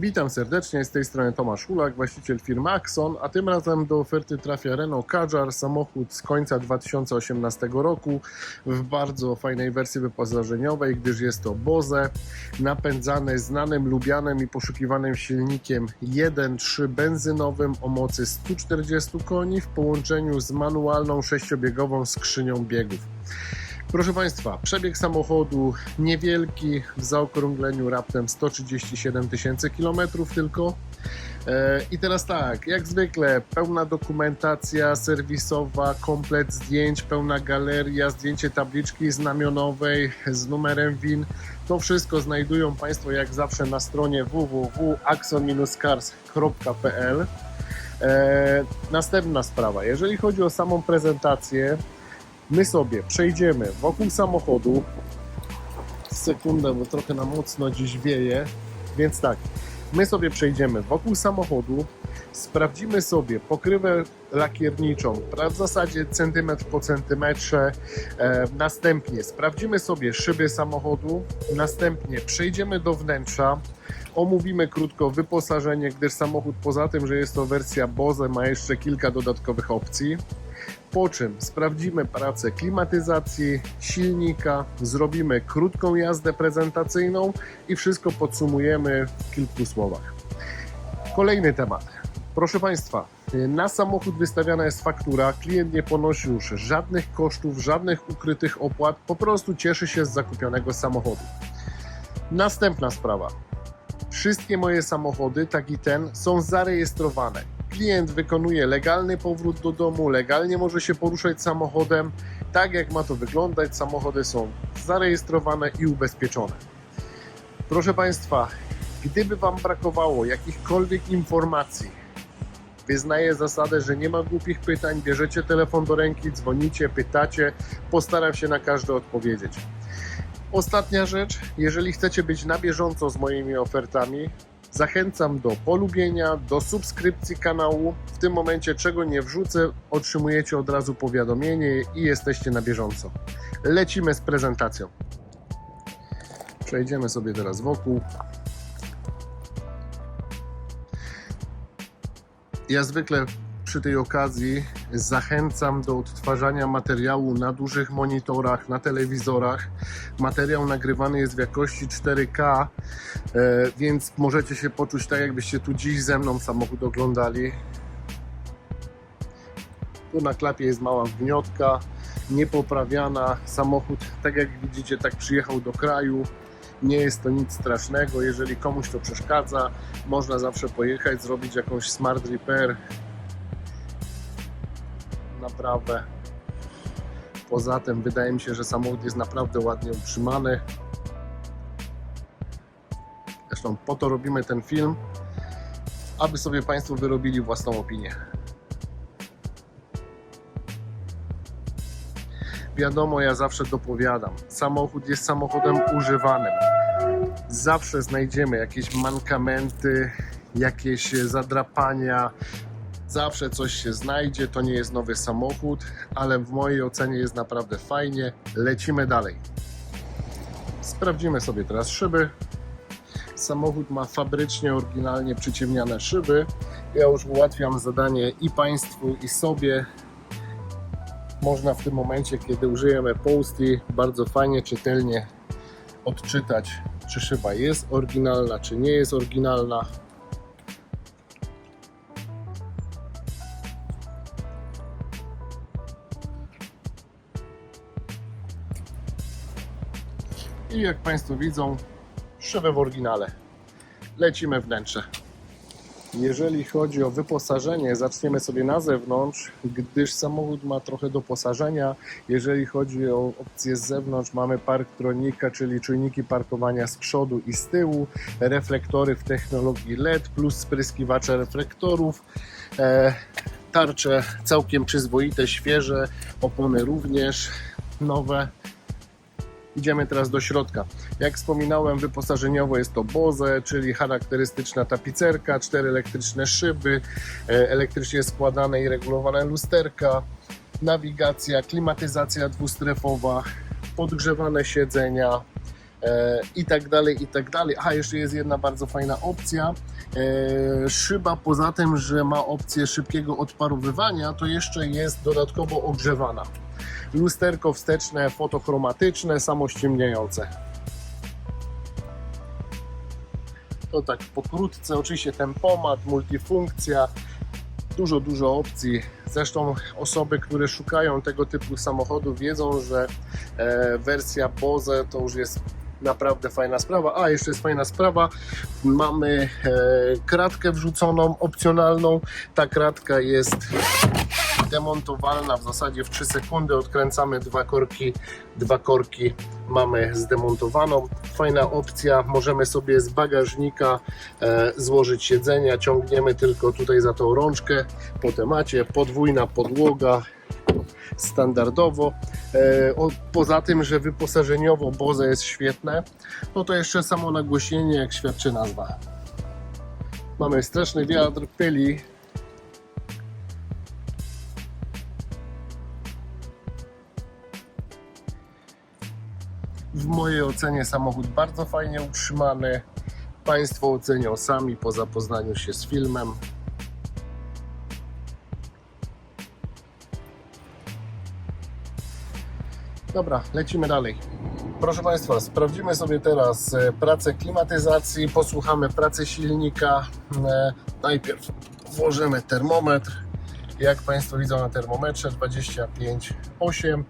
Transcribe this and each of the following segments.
Witam serdecznie, z tej strony Tomasz Hulak, właściciel firmy Axon, a tym razem do oferty trafia Renault Kadżar, samochód z końca 2018 roku w bardzo fajnej wersji wyposażeniowej, gdyż jest to Bose, napędzany znanym, lubianym i poszukiwanym silnikiem 1.3 benzynowym o mocy 140 koni w połączeniu z manualną sześciobiegową skrzynią biegów. Proszę Państwa, przebieg samochodu niewielki, w zaokrągleniu raptem 137 tysięcy kilometrów tylko. E, I teraz tak, jak zwykle, pełna dokumentacja serwisowa, komplet zdjęć, pełna galeria, zdjęcie tabliczki znamionowej z numerem WIN. To wszystko znajdują Państwo jak zawsze na stronie www.axon-cars.pl. E, następna sprawa, jeżeli chodzi o samą prezentację, my sobie przejdziemy wokół samochodu. Sekundę, bo trochę na mocno dziś wieje, więc tak, my sobie przejdziemy wokół samochodu, sprawdzimy sobie pokrywę lakierniczą, w zasadzie centymetr po centymetrze, e, następnie sprawdzimy sobie szyby samochodu, następnie przejdziemy do wnętrza, omówimy krótko wyposażenie, gdyż samochód poza tym, że jest to wersja Bose, ma jeszcze kilka dodatkowych opcji po czym sprawdzimy pracę klimatyzacji, silnika, zrobimy krótką jazdę prezentacyjną i wszystko podsumujemy w kilku słowach. Kolejny temat. Proszę Państwa, na samochód wystawiana jest faktura, klient nie ponosi już żadnych kosztów, żadnych ukrytych opłat, po prostu cieszy się z zakupionego samochodu. Następna sprawa. Wszystkie moje samochody, tak i ten, są zarejestrowane. Klient wykonuje legalny powrót do domu, legalnie może się poruszać samochodem. Tak jak ma to wyglądać, samochody są zarejestrowane i ubezpieczone. Proszę Państwa, gdyby Wam brakowało jakichkolwiek informacji, wyznaję zasadę, że nie ma głupich pytań, bierzecie telefon do ręki, dzwonicie, pytacie, postaram się na każde odpowiedzieć. Ostatnia rzecz, jeżeli chcecie być na bieżąco z moimi ofertami, zachęcam do polubienia, do subskrypcji kanału. W tym momencie, czego nie wrzucę, otrzymujecie od razu powiadomienie i jesteście na bieżąco. Lecimy z prezentacją. Przejdziemy sobie teraz wokół. Ja zwykle przy tej okazji zachęcam do odtwarzania materiału na dużych monitorach, na telewizorach. Materiał nagrywany jest w jakości 4K, e, więc możecie się poczuć tak, jakbyście tu dziś ze mną samochód oglądali. Tu na klapie jest mała wniotka, niepoprawiana. Samochód, tak jak widzicie, tak przyjechał do kraju. Nie jest to nic strasznego. Jeżeli komuś to przeszkadza, można zawsze pojechać, zrobić jakąś smart repair, naprawę. Poza tym wydaje mi się, że samochód jest naprawdę ładnie utrzymany. Zresztą po to robimy ten film, aby sobie Państwo wyrobili własną opinię. Wiadomo, ja zawsze dopowiadam, samochód jest samochodem używanym. Zawsze znajdziemy jakieś mankamenty, jakieś zadrapania, zawsze coś się znajdzie. To nie jest nowy samochód, ale w mojej ocenie jest naprawdę fajnie. Lecimy dalej. Sprawdzimy sobie teraz szyby. Samochód ma fabrycznie, oryginalnie przyciemniane szyby. Ja już ułatwiam zadanie i Państwu, i sobie. Można w tym momencie, kiedy użyjemy Posty, bardzo fajnie, czytelnie odczytać, czy szyba jest oryginalna, czy nie jest oryginalna. I jak Państwo widzą, szyby w oryginale. Lecimy wnętrze. Jeżeli chodzi o wyposażenie, zaczniemy sobie na zewnątrz, gdyż samochód ma trochę doposażenia. Jeżeli chodzi o opcję z zewnątrz, mamy parktronika, czyli czujniki parkowania z przodu i z tyłu, reflektory w technologii LED plus spryskiwacze reflektorów, e, tarcze całkiem przyzwoite, świeże, opony również nowe. Idziemy teraz do środka. Jak wspominałem, wyposażeniowo jest to Bose, czyli charakterystyczna tapicerka, cztery elektryczne szyby, e, elektrycznie składane i regulowane lusterka, nawigacja, klimatyzacja dwustrefowa, podgrzewane siedzenia, e, i tak dalej, i tak dalej. A jeszcze jest jedna bardzo fajna opcja. E, szyba poza tym, że ma opcję szybkiego odparowywania, to jeszcze jest dodatkowo ogrzewana. Lusterko wsteczne, fotochromatyczne, samościemniające. To tak pokrótce, oczywiście tempomat, multifunkcja, dużo, dużo opcji. Zresztą osoby, które szukają tego typu samochodów wiedzą, że e, wersja Bose to już jest naprawdę fajna sprawa. A, jeszcze jest fajna sprawa, mamy e, kratkę wrzuconą, opcjonalną. Ta kratka jest demontowalna w zasadzie w 3 sekundy. Odkręcamy dwa korki, dwa korki mamy zdemontowaną. Fajna opcja, możemy sobie z bagażnika e, złożyć siedzenia, ciągniemy tylko tutaj za tą rączkę po temacie, podwójna podłoga standardowo. E, poza tym, że wyposażeniowo Boze jest świetne, no to jeszcze samo nagłośnienie, jak świadczy nazwa. Mamy straszny wiatr, pyli, W mojej ocenie samochód bardzo fajnie utrzymany. Państwo ocenią sami po zapoznaniu się z filmem. Dobra, lecimy dalej. Proszę Państwa, sprawdzimy sobie teraz e, pracę klimatyzacji, posłuchamy pracy silnika. E, Najpierw włożymy termometr. Jak Państwo widzą na termometrze 25,8,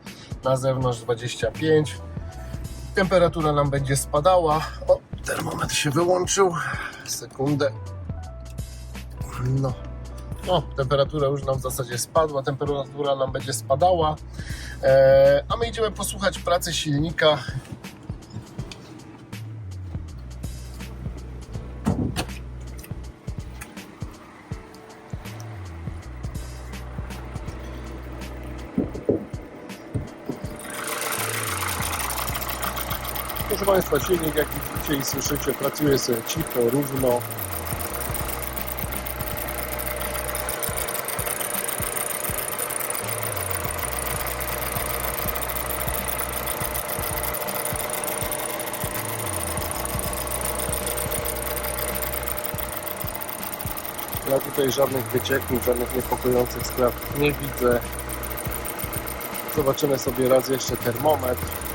na zewnątrz 25 temperatura nam będzie spadała. O, termometr się wyłączył. Sekundę. No. Temperatura już nam w zasadzie spadła, temperatura nam będzie spadała. E, a my idziemy posłuchać pracy silnika. Proszę Państwa, silnik jak widzicie i słyszycie pracuje sobie cicho, równo. Ja tutaj żadnych wycieków, żadnych niepokojących spraw nie widzę. Zobaczymy sobie raz jeszcze termometr.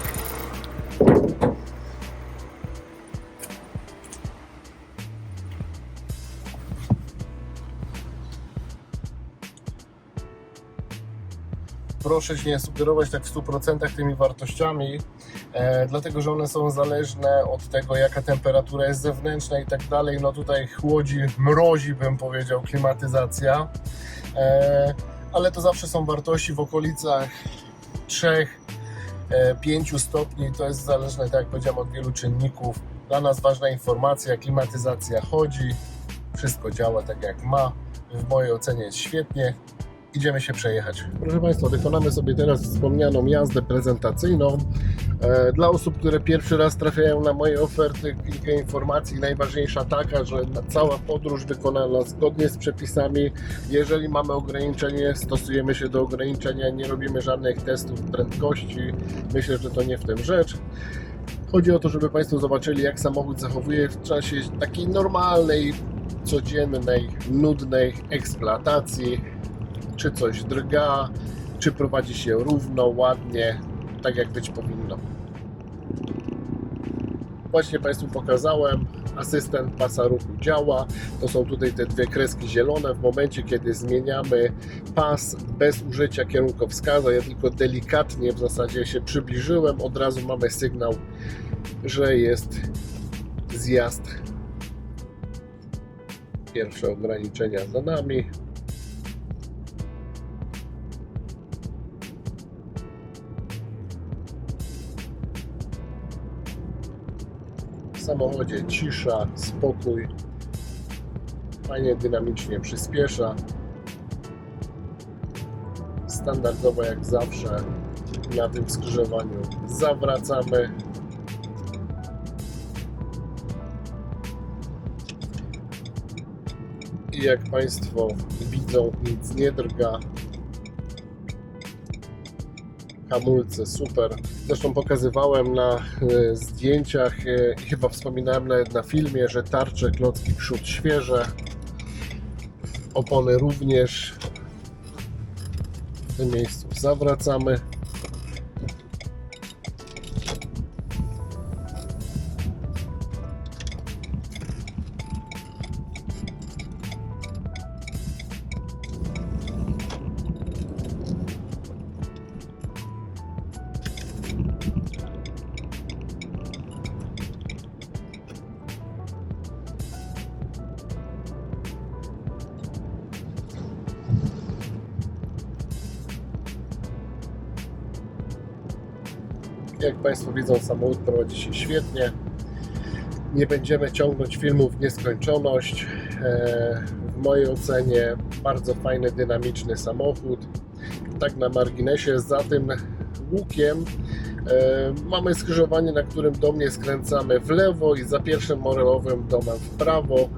Proszę się nie sugerować tak w 100% tymi wartościami, e, dlatego że one są zależne od tego, jaka temperatura jest zewnętrzna i tak dalej. No tutaj chłodzi, mrozi, bym powiedział, klimatyzacja, e, ale to zawsze są wartości w okolicach 3-5 stopni. To jest zależne, tak jak powiedziałem, od wielu czynników. Dla nas ważna informacja, klimatyzacja chodzi, wszystko działa tak jak ma. W mojej ocenie jest świetnie idziemy się przejechać. Proszę Państwa, wykonamy sobie teraz wspomnianą jazdę prezentacyjną. E, Dla osób, które pierwszy raz trafiają na moje oferty, kilka informacji. Najważniejsza taka, że cała podróż wykonana zgodnie z przepisami. Jeżeli mamy ograniczenie, stosujemy się do ograniczenia, nie robimy żadnych testów prędkości. Myślę, że to nie w tym rzecz. Chodzi o to, żeby Państwo zobaczyli, jak samochód zachowuje w czasie takiej normalnej, codziennej, nudnej eksploatacji czy coś drga, czy prowadzi się równo, ładnie, tak jak być powinno. Właśnie Państwu pokazałem, asystent pasa ruchu działa. To są tutaj te dwie kreski zielone. W momencie, kiedy zmieniamy pas bez użycia kierunkowskaza, ja tylko delikatnie w zasadzie się przybliżyłem, od razu mamy sygnał, że jest zjazd. Pierwsze ograniczenia za nami. Samochodzie cisza, spokój. Fajnie dynamicznie przyspiesza. Standardowo jak zawsze na tym skrzyżowaniu zawracamy. I jak Państwo widzą, nic nie drga. Hamulce, super. Zresztą pokazywałem na e, zdjęciach e, i chyba wspominałem nawet na filmie, że tarcze, klocki przód świeże, opony również. W tym miejscu zawracamy. Jak Państwo widzą, samochód prowadzi się świetnie. Nie będziemy ciągnąć filmu w nieskończoność. E, W mojej ocenie bardzo fajny, dynamiczny samochód. Tak na marginesie, za tym łukiem e, mamy skrzyżowanie, na którym do mnie skręcamy w lewo i za pierwszym morelowym domem w prawo,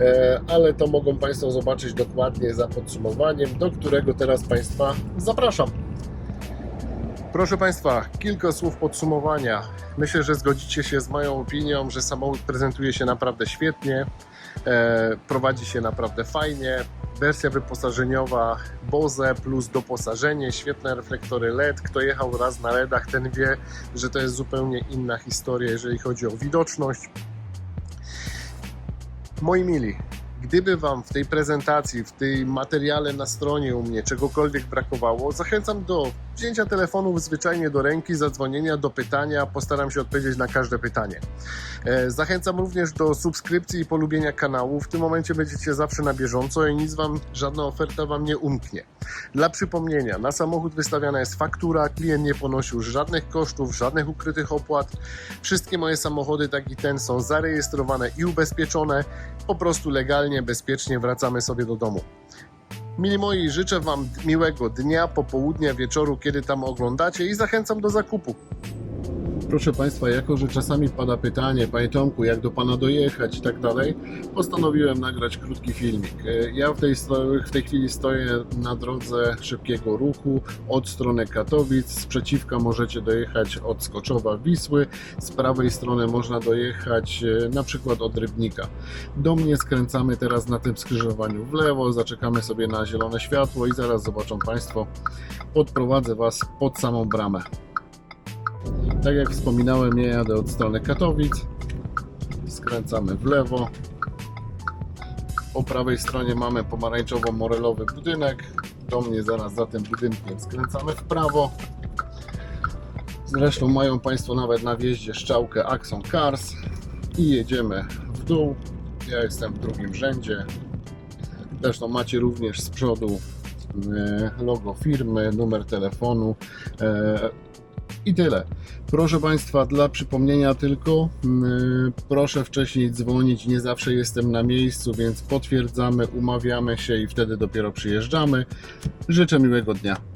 e, ale to mogą Państwo zobaczyć dokładnie za podsumowaniem, do którego teraz Państwa zapraszam. Proszę Państwa, kilka słów podsumowania. Myślę, że zgodzicie się z moją opinią, że samochód prezentuje się naprawdę świetnie, e, prowadzi się naprawdę fajnie. Wersja wyposażeniowa Bose plus doposażenie, świetne reflektory LED. Kto jechał raz na LEDach, ten wie, że to jest zupełnie inna historia, jeżeli chodzi o widoczność. Moi mili, gdyby Wam w tej prezentacji, w tej materiale na stronie u mnie czegokolwiek brakowało, zachęcam do wzięcia telefonów zwyczajnie do ręki, zadzwonienia, do pytania. Postaram się odpowiedzieć na każde pytanie. E, Zachęcam również do subskrypcji i polubienia kanału. W tym momencie będziecie zawsze na bieżąco i nic Wam, żadna oferta Wam nie umknie. Dla przypomnienia, na samochód wystawiana jest faktura, klient nie ponosił żadnych kosztów, żadnych ukrytych opłat. Wszystkie moje samochody, tak i ten, są zarejestrowane i ubezpieczone. Po prostu legalnie, bezpiecznie wracamy sobie do domu. Mili moi, życzę Wam miłego dnia, popołudnia, wieczoru, kiedy tam oglądacie i zachęcam do zakupu. Proszę Państwa, jako że czasami pada pytanie, Panie Tomku, jak do Pana dojechać i tak dalej, postanowiłem nagrać krótki filmik. E, Ja w tej, w tej chwili stoję na drodze szybkiego ruchu od strony Katowic. Z przeciwka możecie dojechać od Skoczowa Wisły, z prawej strony można dojechać e, na przykład od Rybnika. Do mnie skręcamy teraz na tym skrzyżowaniu w lewo, zaczekamy sobie na zielone światło i zaraz zobaczą Państwo, podprowadzę Was pod samą bramę. Tak jak wspominałem, ja jadę od strony Katowic. Skręcamy w lewo. Po prawej stronie mamy pomarańczowo-morelowy budynek. Do mnie zaraz za tym budynkiem skręcamy w prawo. Zresztą mają Państwo nawet na wjeździe szczałkę Axon Cars i jedziemy w dół. Ja jestem w drugim rzędzie. Zresztą macie również z przodu e, logo firmy, numer telefonu. I tyle. Proszę Państwa, dla przypomnienia tylko, yy, proszę wcześniej dzwonić. Nie zawsze jestem na miejscu, więc potwierdzamy, umawiamy się i wtedy dopiero przyjeżdżamy. Życzę miłego dnia.